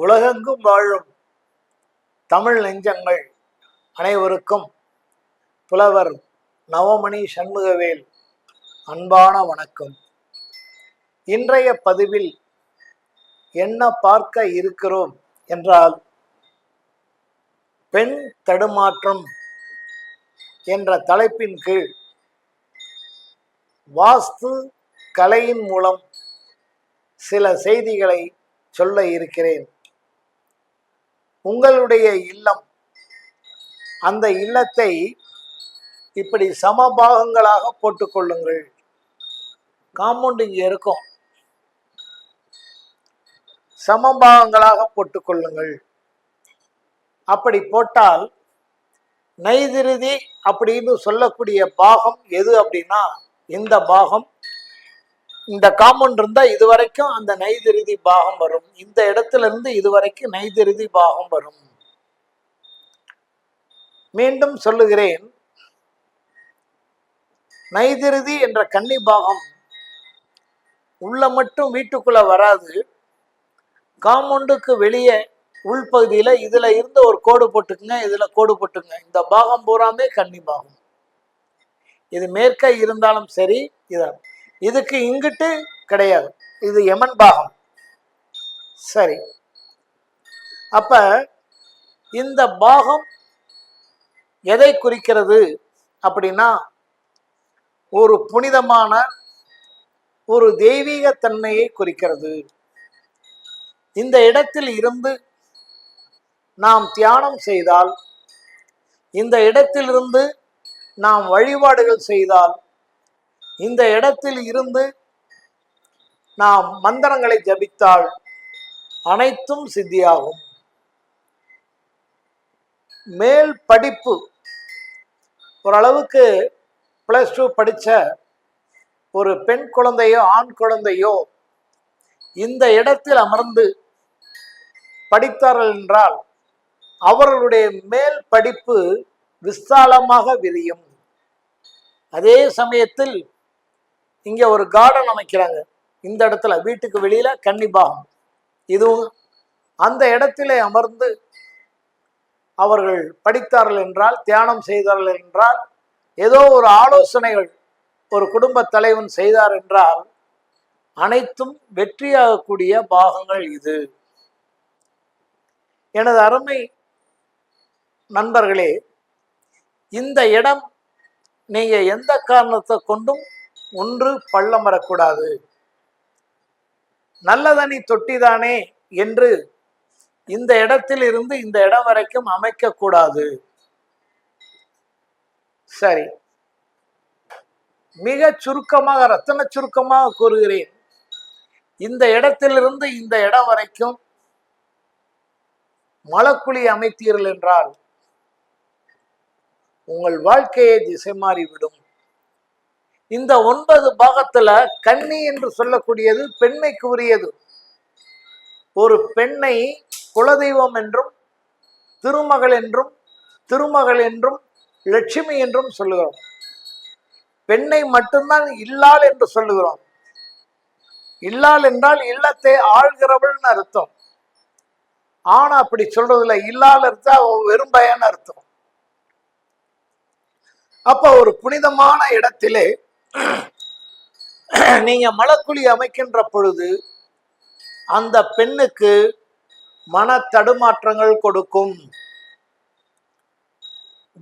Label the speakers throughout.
Speaker 1: உலகெங்கும் வாழும் தமிழ் நெஞ்சங்கள் அனைவருக்கும் புலவர் நவமணி சண்முகவேல் அன்பான வணக்கம். இன்றைய பதிவில் என்ன பார்க்க இருக்கிறோம் என்றால் பெண் தடுமாற்றம் என்ற தலைப்பின் கீழ் வாஸ்து கலையின் மூலம் சில செய்திகளை சொல்ல இருக்கிறேன். உங்களுடைய இல்லம். அந்த இல்லத்தை இப்படி சமபாகங்களாக போட்டுக்கொள்ளுங்கள். காம்பவுண்ட் இங்கே இருக்கும். சமபாகங்களாக போட்டுக்கொள்ளுங்கள். அப்படி போட்டால் நைதிருதி அப்படின்னு சொல்லக்கூடிய பாகம் எது அப்படின்னா இந்த பாகம் இந்த காம்பவுண்ட் இருந்தா இது வரைக்கும் அந்த நைதிருதி பாகம் வரும். இந்த இடத்துல இருந்து இது வரைக்கும் நைதிருதி பாகம் வரும். மீண்டும் சொல்லுகிறேன். நைதிருதி என்ற கன்னி பாகம் உள்ள மட்டும் வீட்டுக்குள்ள வராது. காம்பவுண்டுக்கு வெளியே உள்பகுதியில இதுல இருந்து ஒரு கோடு போட்டுக்குங்க இதுல கோடு போட்டுங்க இந்த பாகம் பூராமே கன்னி பாகம். இது மேற்க இருந்தாலும் சரி இதான் இதுக்கு இங்கிட்டு கிடையாது. இது யமன் பாகம். சரி. அப்ப இந்த பாகம் எதை குறிக்கிறது அப்படின்னா ஒரு புனிதமான ஒரு தெய்வீக தன்மையை குறிக்கிறது. இந்த இடத்தில் இருந்து நாம் தியானம் செய்தால் இந்த இடத்திலிருந்து நாம் வழிபாடுகள் செய்தால் இந்த இடத்தில் இருந்து நாம் மந்திரங்களை ஜபித்தால் அனைத்தும் சித்தியாகும். மேல் படிப்பு ஓரளவுக்கு ப்ளஸ் டூ படித்த ஒரு பெண் குழந்தையோ ஆண் குழந்தையோ இந்த இடத்தில் அமர்ந்து படித்தார்கள் என்றால் அவர்களுடைய மேல் படிப்பு விசாலமாக விரியும். அதே சமயத்தில் இங்க ஒரு கார்டன் அமைக்கிறாங்க. இந்த இடத்துல வீட்டுக்கு வெளியில கன்னிபாகம். இதுவும் அந்த இடத்திலே அமர்ந்து அவர்கள் படித்தார்கள் என்றால் தியானம் செய்தார்கள் என்றால் ஏதோ ஒரு ஆலோசனைகள் ஒரு குடும்ப தலைவன் செய்தார் என்றால் அனைத்தும் வெற்றியாகக்கூடிய பாகங்கள் இது. எனது அருமை நண்பர்களே இந்த இடம் நீங்க எந்த காரணத்தை கொண்டும் ஒன்று பள்ளம் வரக்கூடாது. நல்லதனி தொட்டிதானே என்று இந்த இடத்தில் இருந்து இந்த இடம் வரைக்கும் அமைக்க கூடாது சரி. மிக சுருக்கமாக ரத்தன சுருக்கமாக கூறுகிறேன். இந்த இடத்திலிருந்து இந்த இடம் வரைக்கும் மலக்குழி அமைத்தீர்கள் என்றால் உங்கள் வாழ்க்கையை திசை மாறிவிடும். இந்த ஒன்பது பாகத்துல கன்னி என்று சொல்லக்கூடியது பெண்மைக்கு உரியது. ஒரு பெண்ணை குலதெய்வம் என்றும் திருமகள் என்றும் திருமகள் என்றும் லட்சுமி என்றும் சொல்லுகிறோம். பெண்ணை மட்டும்தான் இல்லாள் என்று சொல்லுகிறோம். இல்லாள் என்றால் இல்லத்தை ஆள்கிறவள்னு அர்த்தம். ஆனா அப்படி சொல்றதுல இல்லால் இருந்தா வெறும் பயன்னு அர்த்தம். அப்ப ஒரு புனிதமான இடத்திலே நீங்க மலக்குழி அமைக்கின்ற பொழுது அந்த பெண்ணுக்கு மன தடுமாற்றங்கள் கொடுக்கும்.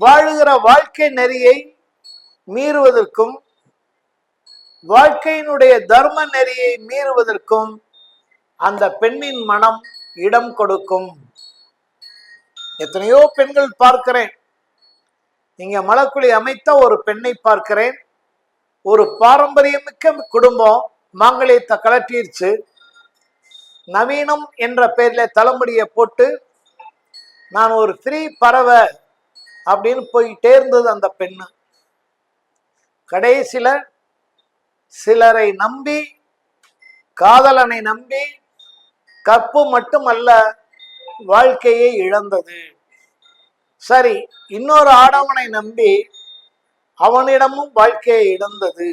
Speaker 1: வாழுகிற வாழ்க்கை நெறியை மீறுவதற்கும் வாழ்க்கையினுடைய தர்ம நெறியை மீறுவதற்கும் அந்த பெண்ணின் மனம் இடம் கொடுக்கும். எத்தனையோ பெண்கள் பார்க்கிறேன். நீங்க மலக்குழி அமைத்த ஒரு பெண்ணை பார்க்கிறேன். ஒரு பாரம்பரியமிக்க குடும்பம் மாங்கலியத்தை கலட்டிருச்சு. நவீனம் என்ற பெயர்ல தலைமுடியை போட்டு நான் ஒரு ஃப்ரீ பறவை அப்படின்னு போயிட்டே இருந்தது அந்த பெண்ணு. கடைசியில் சிலரை நம்பி காதலனை நம்பி கற்பு மட்டுமல்ல வாழ்க்கையை இழந்தது. சரி இன்னொரு ஆடவனை நம்பி அவனிடமும் வாழ்க்கையை இழந்தது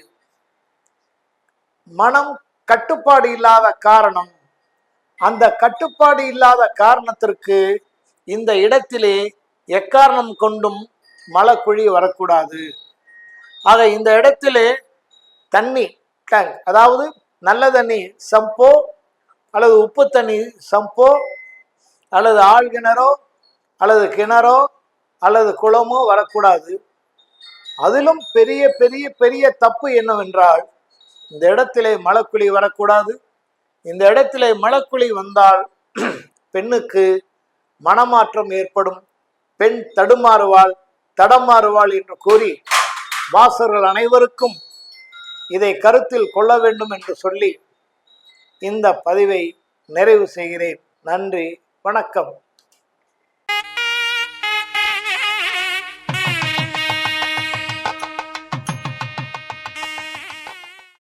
Speaker 1: மனம் கட்டுப்பாடு இல்லாத காரணம். அந்த கட்டுப்பாடு இல்லாத காரணத்திற்கு இந்த இடத்திலே எக்காரணம் கொண்டும் மலக்குழி வரக்கூடாது. ஆக இந்த இடத்திலே தண்ணி டேங்க் அதாவது நல்ல தண்ணி சம்போ அல்லது உப்பு தண்ணி சம்போ அல்லது ஆழ்கிணறோ அல்லது கிணறோ அல்லது குளமோ வரக்கூடாது. அதிலும் பெரிய பெரிய பெரிய தப்பு என்னவென்றால் இந்த இடத்திலே மலக்குழி வரக்கூடாது. இந்த இடத்திலே மலக்குழி வந்தால் பெண்ணுக்கு மனமாற்றம் ஏற்படும். பெண் தடுமாறுவாள் தடமாறுவாள் என்று கூறி வாசர்கள் அனைவருக்கும் இதை கருத்தில் கொள்ள வேண்டும் என்று சொல்லி இந்த பதிவை நிறைவு செய்கிறேன். நன்றி வணக்கம்.